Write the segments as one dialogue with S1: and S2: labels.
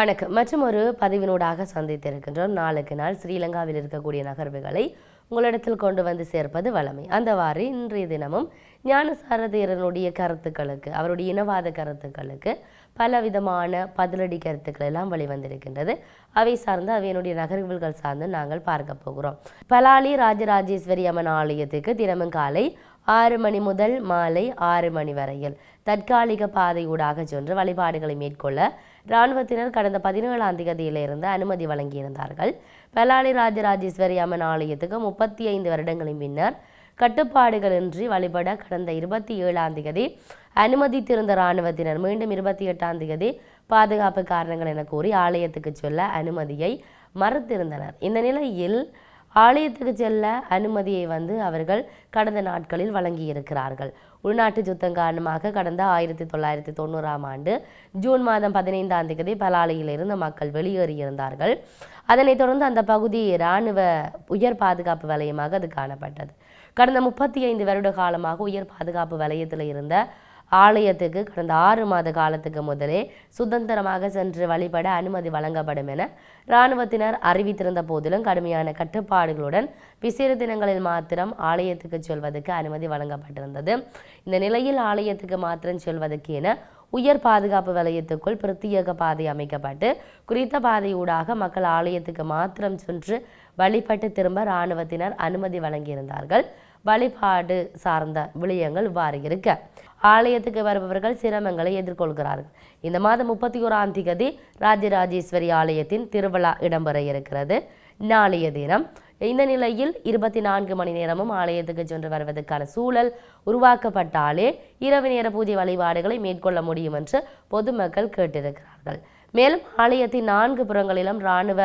S1: வணக்கம். மற்றும் ஒரு பதிவினூடாக சந்தித்திருக்கின்றோம். நாளுக்கு நாள் ஸ்ரீலங்காவில் இருக்கக்கூடிய நகர்வுகளை உங்களிடத்தில் கொண்டு வந்து சேர்ப்பது வளமை அந்தவாறு இன்றைய தினமும் ஞானசாரதீரனுடைய கருத்துக்களுக்கு அவருடைய இனவாத கருத்துக்களுக்கு பலவிதமான பதிலடி கருத்துக்கள் எல்லாம் வெளிவந்திருக்கின்றது. அவை சார்ந்து அவையினுடைய நகர்வுகள் சார்ந்து நாங்கள் பார்க்க போகிறோம். பலாலி ராஜராஜேஸ்வரி அம்மன் ஆலயத்துக்கு தினமும் காலை ஆறு மணி முதல் மாலை ஆறு மணி வரையில் தற்காலிக பாதையூடாக சென்று வழிபாடுகளை மேற்கொள்ள இராணுவத்தினர் கடந்த பதினேழாம் தேதியிலிருந்து அனுமதி வழங்கியிருந்தார்கள். பெலாலி ராஜராஜேஸ்வரி அம்மன் ஆலயத்துக்கு முப்பத்தி ஐந்து வருடங்களின் பின்னர் கட்டுப்பாடுகளின்றி வழிபட கடந்த இருபத்தி ஏழாம் தேதி அனுமதித்திருந்த இராணுவத்தினர் மீண்டும் இருபத்தி எட்டாம் தேதி பாதுகாப்பு காரணங்கள் என கூறி ஆலயத்துக்கு சொல்ல அனுமதியை மறுத்திருந்தனர். இந்த நிலையில் ஆலயத்துக்கு செல்ல அனுமதியை வந்து அவர்கள் கடந்த நாட்களில் வழங்கியிருக்கிறார்கள். உள்நாட்டு யுத்தம் காரணமாக கடந்த ஆயிரத்தி தொள்ளாயிரத்தி தொண்ணூறாம் ஆண்டு ஜூன் மாதம் பதினைந்தாம் தேதி பலாலையிலிருந்து மக்கள் வெளியேறியிருந்தார்கள். அதனைத் தொடர்ந்து அந்த பகுதி இராணுவ உயர் பாதுகாப்பு வலயமாக அது காணப்பட்டது. கடந்த முப்பத்தி ஐந்து வருட காலமாக உயர் பாதுகாப்பு வலயத்தில் இருந்த ஆலயத்துக்கு கடந்த ஆறு மாத காலத்துக்கு முதலே சுதந்திரமாக சென்று வழிபட அனுமதி வழங்கப்படும் என இராணுவத்தினர் அறிவித்திருந்த போதிலும் கடுமையான கட்டுப்பாடுகளுடன் விசேட தினங்களில் மாத்திரம் ஆலயத்துக்கு செல்வதற்கு அனுமதி வழங்கப்பட்டிருந்தது. இந்த நிலையில் ஆலயத்துக்கு மாத்திரம் செல்வதற்கு என உயர் பாதுகாப்பு வலயத்துக்குள் பிரத்யேக பாதை அமைக்கப்பட்டு குறித்த பாதையூடாக மக்கள் ஆலயத்துக்கு மாத்திரம் சென்று வழிபட்டு திரும்ப இராணுவத்தினர் அனுமதி வழங்கியிருந்தார்கள். வழிபாடு சார்ந்த விடயங்கள் இவ்வாறு இருக்க. ஆலயத்துக்கு வருபவர்கள் சிரமங்களை எதிர்கொள்கிறார்கள். இந்த மாதம் முப்பத்தி ஓராம் தேதி ராஜராஜேஸ்வரி ஆலயத்தின் திருவிழா இடம்பெற இருக்கிறது. நாளைய தினம் இந்த நிலையில் இருபத்தி நான்கு மணி நேரமும் ஆலயத்துக்கு சென்று வருவதற்கான சூழல் உருவாக்கப்பட்டாலே இரவு நேர பூஜை வழிபாடுகளை மேற்கொள்ள முடியும் என்று பொதுமக்கள் கேட்டிருக்கிறார்கள். மேலும் ஆலயத்தின் நான்கு புறங்களிலும் இராணுவ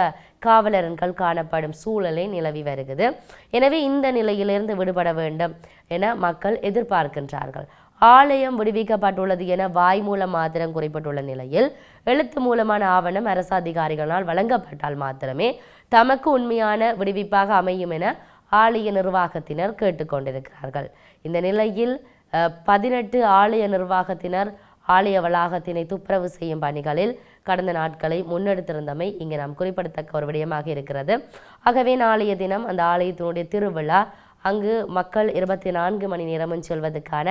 S1: காவலர்கள் காணப்படும் சூழலை நிலவி வருகிறது. எனவே இந்த நிலையிலிருந்து விடுபட வேண்டும் என மக்கள் எதிர்பார்க்கின்றார்கள். ஆலயம் விடுவிக்கப்பட்டுள்ளது என வாய் மூலம் மாத்திரம் குறிப்பிட்டுள்ள நிலையில் எழுத்து மூலமான ஆவணம் அரசு அதிகாரிகளால் வழங்கப்பட்டால் மாத்திரமே தமக்கு உண்மையான விடுவிப்பாக அமையும் என ஆலய நிர்வாகத்தினர் கேட்டுக்கொண்டிருக்கிறார்கள். இந்த நிலையில் பதினெட்டு ஆலய நிர்வாகத்தினர் ஆலய வளாகத்தினை துப்புரவு செய்யும் பணிகளில் கடந்த நாட்களை முன்னெடுத்திருந்தமை இங்கே நாம் குறிப்பிடத்தக்க ஒரு விடயமாக இருக்கிறது. ஆகவே நாளைய தினம் அந்த ஆலயத்தினுடைய திருவிழா அங்கு மக்கள் இருபத்தி நான்கு மணி நேரமும் செல்வதற்கான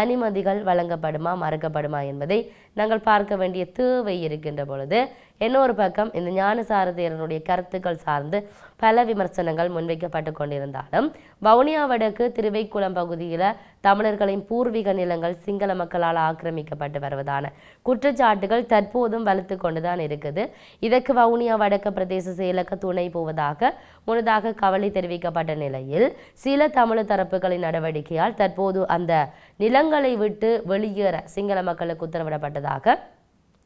S1: அனுமதிகள் வழங்கப்படுமா மறுக்கப்படுமா என்பதை நாங்கள் பார்க்க வேண்டிய தேவை இருக்கின்ற பொழுது இன்னொரு பக்கம் இந்த ஞானசாரதியரனுடைய கருத்துக்கள் சார்ந்து பல விமர்சனங்கள் முன்வைக்கப்பட்டு கொண்டிருந்தாலும் வவுனியா வடக்கு திருவைக்குளம் பகுதியில் தமிழர்களின் பூர்வீக நிலங்கள் சிங்கள மக்களால் ஆக்கிரமிக்கப்பட்டு வருவதான குற்றச்சாட்டுகள் தற்போதும் வலுத்து கொண்டுதான் இருக்குது. இதற்கு வவுனியா வடக்கு பிரதேச செயலக துணை போவதாக முன்னதாக கவலை தெரிவிக்கப்பட்ட நிலையில் சில தமிழ் தரப்புகளின் நடவடிக்கையால் தற்போது அந்த நிலங்களை விட்டு வெளியேற சிங்கள மக்களுக்கு உத்தரவிடப்பட்டதாக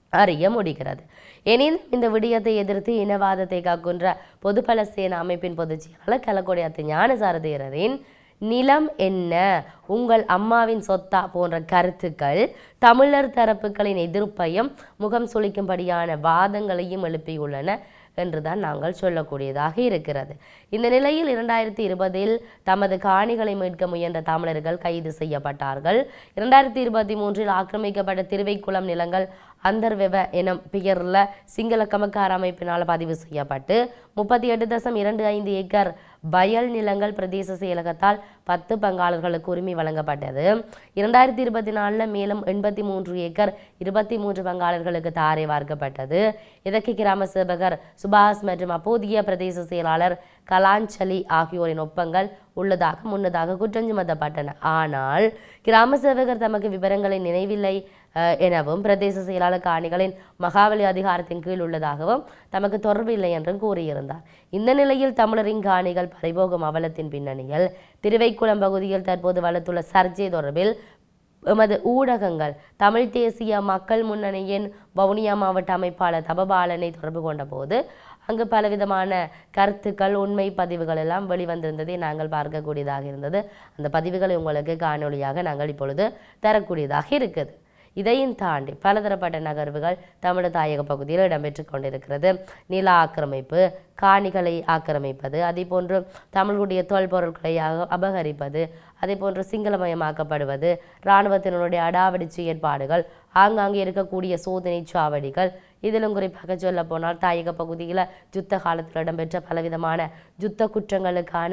S1: அறிய முடிகிறது. எனினும் இந்த விடயத்தை எதிர்த்து இனவாதத்தை காக்கின்ற பொதுபல சேனா அமைப்பின் பொதுச் செயலாளர் கலக்கொடையாத்து ஞானசாரதீரரின் நிலம் என்ன? உங்கள் அம்மாவின் சொத்தா போன்ற கருத்துக்கள் தமிழர் தரப்புகளின் எதிர்ப்பையும் முகம் சுளிக்கும்படியான வாதங்களையும் எழுப்பியுள்ளன. என்றுதான் நாங்கள் சொல்லக்கூடியதாக இருக்கிறது. இந்த நிலையில் இரண்டாயிரத்தி இருபதில் தமது காணிகளை மீட்க முயன்ற தமிழர்கள் கைது செய்யப்பட்டார்கள். இரண்டாயிரத்தி இருபத்தி மூன்றில் ஆக்கிரமிக்கப்பட்ட திருவைக்குளம் நிலங்கள் அந்தர்வெவ எனும் பெயரில் சிங்கள கமக்கார அமைப்பினால் பதிவு செய்யப்பட்டு முப்பத்தி எட்டு தசம் இரண்டு ஐந்து ஏக்கர் வயல் நிலங்கள் பிரதேச செயலகத்தால் பத்து பங்காளர்களுக்கு உரிமை வழங்கப்பட்டது. இரண்டாயிரத்தி இருபத்தி நாலில் மேலும் எண்பத்தி மூன்று ஏக்கர் இருபத்தி மூன்று பங்காளர்களுக்கு தாரை வார்க்கப்பட்டது. இதற்கு கிராம சேவகர் சுபாஷ் மற்றும் அப்போதைய பிரதேச செயலாளர் கலாஞ்சலி ஆகியோரின் ஒப்பங்கள் உள்ளதாக முன்னதாக குற்றம் சுமத்தப்பட்டன. ஆனால் கிராம சேவகர் தமக்கு விவரங்களை நினைவில்லை. எனவும் பிரதேச செயலாளர் காணிகளின் மகாவலி அதிகாரத்தின் கீழ் உள்ளதாகவும் தமக்கு தொடர்பு இல்லை என்றும் கூறியிருந்தார். இந்த நிலையில் தமிழரின் காணிகள் பறிபோகும் அவலத்தின் பின்னணியில் திருவைக்குளம் பகுதியில் தற்போது வளர்த்துள்ள சர்ச்சை தொடர்பில் எமது ஊடகங்கள் தமிழ் தேசிய மக்கள் முன்னணியின் வவுனியா மாவட்ட அமைப்பாளர் தபபாலனை தொடர்பு கொண்ட போது அங்கு பலவிதமான கருத்துக்கள் உண்மை பதிவுகள் எல்லாம் வெளிவந்திருந்ததை நாங்கள் பார்க்கக்கூடியதாக இருந்தது. அந்த பதிவுகளை உங்களுக்கு காணொளியாக நாங்கள் இப்பொழுது தரக்கூடியதாக இருக்குது. இதையும் தாண்டி பலதரப்பட்ட நகர்வுகள் தமிழ் தாயக பகுதியில் இடம்பெற்று கொண்டிருக்கிறது. நில ஆக்கிரமிப்பு காணிகளை ஆக்கிரமிப்பது அதே போன்று தமிழுடைய தொல்பொருட்களை அபகரிப்பது அதே போன்று சிங்களமயமாக்கப்படுவது இராணுவத்தினருடைய அடாவடி ஏற்பாடுகள் ஆங்காங்கே இருக்கக்கூடிய சோதனை சாவடிகள். இதிலும் குறிப்பாக சொல்ல போனால் தாயக பகுதியில் யுத்த காலத்தில் இடம்பெற்ற பலவிதமான யுத்த குற்றங்களுக்கான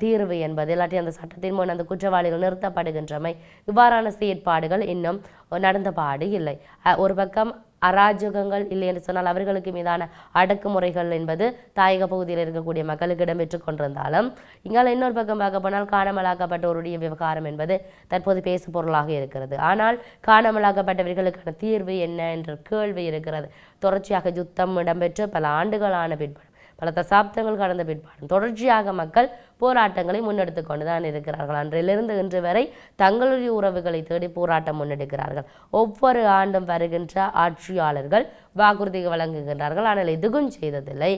S1: தீர்வு என்பது இல்லாட்டி அந்த சட்டத்தின் முன் அந்த குற்றவாளிகள் நிறுத்தப்படுகின்றமை இவ்வாறான செயற்பாடுகள் இன்னும் நடந்த பாடு இல்லை. ஒரு பக்கம் அராஜகங்கள் இல்லை என்று சொன்னால் அவர்களுக்கு மீதான அடக்குமுறைகள் என்பது தாயக பகுதியில் இருக்கக்கூடிய மக்களுக்கு இடம்பெற்று கொண்டிருந்தாலும் இங்கால இன்னொரு பக்கம் பார்க்க போனால் காணாமலாக்கப்பட்டவருடைய விவகாரம் என்பது தற்போது பேசு பொருளாக இருக்கிறது. ஆனால் காணாமலாக்கப்பட்டவர்களுக்கான தீர்வு என்ன என்ற கேள்வி இருக்கிறது. தொடர்ச்சியாக யுத்தம் இடம்பெற்று பல ஆண்டுகளான பிற்பாடு பல தசாப்தங்கள் கடந்த பிற்பாடும் தொடர்ச்சியாக மக்கள் போராட்டங்களை முன்னெடுத்து கொண்டுதான் இருக்கிறார்கள். அன்றிலிருந்து இன்று வரை தங்களுடைய உறவுகளை தேடி போராட்டம் முன்னெடுக்கிறார்கள். ஒவ்வொரு ஆண்டும் வருகின்ற ஆட்சியாளர்கள் வாக்குறுதிகள் வழங்குகின்றார்கள். ஆனால் எதுவும் செய்ததில்லை.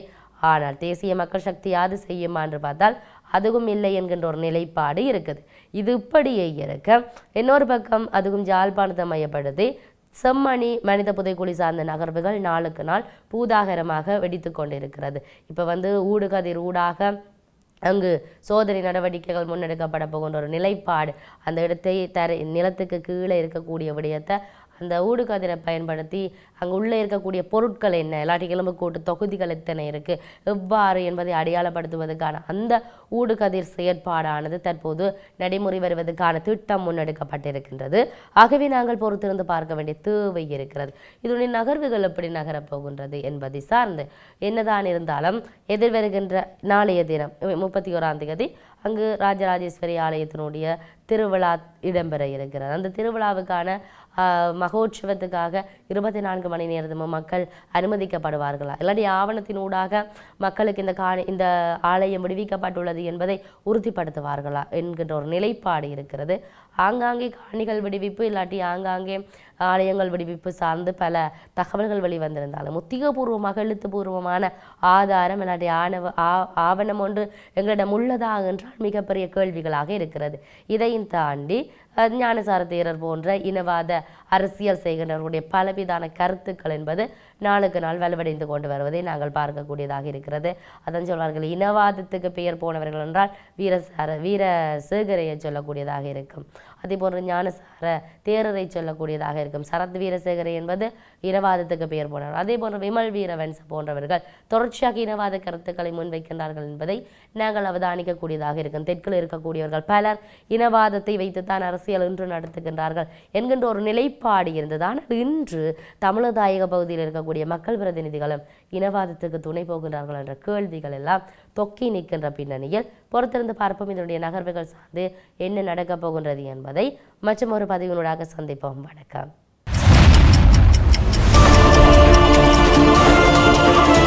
S1: ஆனால் தேசிய மக்கள் சக்தி யாது செய்யுமா என்று பார்த்தால் அதுவும் இல்லை என்கின்ற ஒரு நிலைப்பாடு இருக்குது. இது இப்படியே இருக்க இன்னொரு பக்கம் அதுவும் ஜாழ்ப்பாணத்தை மையப்படுத்தி செம்மணி மனித புதைக்குழி சார்ந்த நகர்வுகள் நாளுக்கு நாள் பூதாகரமாக வெடித்து கொண்டிருக்கிறது. இப்போ வந்து ஊடுகதிர் ஊடாக அங்கு சோதனை நடவடிக்கைகள் முன்னெடுக்கப்பட போகின்ற ஒரு நிலைப்பாடு அந்த இடத்தை தர நிலத்துக்கு கீழே இருக்கக்கூடிய விடயத்தை அந்த ஊடுகதிரை பயன்படுத்தி அங்கே உள்ளே இருக்கக்கூடிய பொருட்கள் என்ன? இல்லாட்டி எலும்புக்கூட்டு தொகுதிகள் எத்தனை இருக்குது எவ்வாறு என்பதை அடையாளப்படுத்துவதற்கான அந்த ஊடுகதிர் செயற்பாடானது தற்போது நடைமுறை வருவதற்கான திட்டம் முன்னெடுக்கப்பட்டிருக்கின்றது. ஆகவே நாங்கள் பொறுத்திருந்து பார்க்க வேண்டிய தேவை இருக்கிறது. இதனுடைய நகர்வுகள் எப்படி நகரப் போகின்றது என்பதை சார்ந்து என்னதான் இருந்தாலும் எதிர்வருகின்ற நாளைய தினம் முப்பத்தி ஓராம் தேதி அங்கு ராஜராஜேஸ்வரி ஆலயத்தினுடைய திருவிழா இடம்பெற இருக்கிறது. அந்த திருவிழாவுக்கான மகோற்சவத்துக்காக இருபத்தி நான்கு மணி நேரமும் மக்கள் அனுமதிக்கப்படுவார்களா? இல்லாட்டி ஆவணத்தினூடாக மக்களுக்கு இந்த கா இந்த ஆலயம் விடுவிக்கப்பட்டுள்ளது என்பதை உறுதிப்படுத்துவார்களா? என்கின்ற ஒரு நிலைப்பாடு இருக்கிறது. ஆங்காங்கே காணிகள் விடுவிப்பு இல்லாட்டி ஆங்காங்கே ஆலயங்கள் விடுவிப்பு சார்ந்து பல தகவல்கள் வெளிவந்திருந்தாலும் உத்தியோகபூர்வமாக எழுத்துப்பூர்வமான ஆதாரம் இல்லாட்டி ஆணவ ஆ- ஆவணம் ஒன்று எங்களிடம் உள்ளதா என்றால் மிகப்பெரிய கேள்விகளாக இருக்கிறது. இதையும் தாண்டி ஞானசார தேரர் போன்ற இனவாத அரசியல் செய்கின்றவர்களுடைய பலவிதான கருத்துக்கள் என்பது நாளுக்கு நாள் வலுவடைந்து கொண்டு வருவதை நாங்கள் பார்க்கக்கூடியதாக இருக்கிறது. அதன் சொல்வார்கள் இனவாதத்துக்கு பெயர் போனவர்கள் என்றால் வீரசார வீர சேகரையை சொல்லக்கூடியதாக இருக்கும். அதே போன்று ஞானசார தேரரை சொல்லக்கூடியதாக இருக்கும். சரத் வீரசேகர் என்பது இனவாதத்துக்கு பெயர் போனவர் அதே போன்ற விமல் வீரவன்ஸ் போன்றவர்கள் தொடர்ச்சியாக இனவாத கருத்துக்களை முன்வைக்கின்றார்கள் என்பதை நாங்கள் அவதானிக்கக்கூடியதாக இருக்கும். தெற்கில் இருக்கக்கூடியவர்கள் பலர் இனவாதத்தை வைத்துத்தான் அரசியல் இன்று நடத்துகின்றார்கள் என்கின்ற ஒரு நிலைப்பாடு இருந்தது. ஆனால் இன்று தமிழதாயக பகுதியில் இருக்கக்கூடிய மக்கள் பிரதிநிதிகளும் இனவாதத்துக்கு துணை போகின்றார்கள் என்ற கேள்விகள் எல்லாம் தொக்கி நிற்கின்ற பின்னணியில் பொறுத்திருந்து பார்ப்போம். இதனுடைய நகர்வுகள் சார்ந்து என்ன நடக்கப் போகின்றது என்பதை மற்றும் ஒரு பதிவினூடாக சந்திப்போம். வணக்கம். Thank you.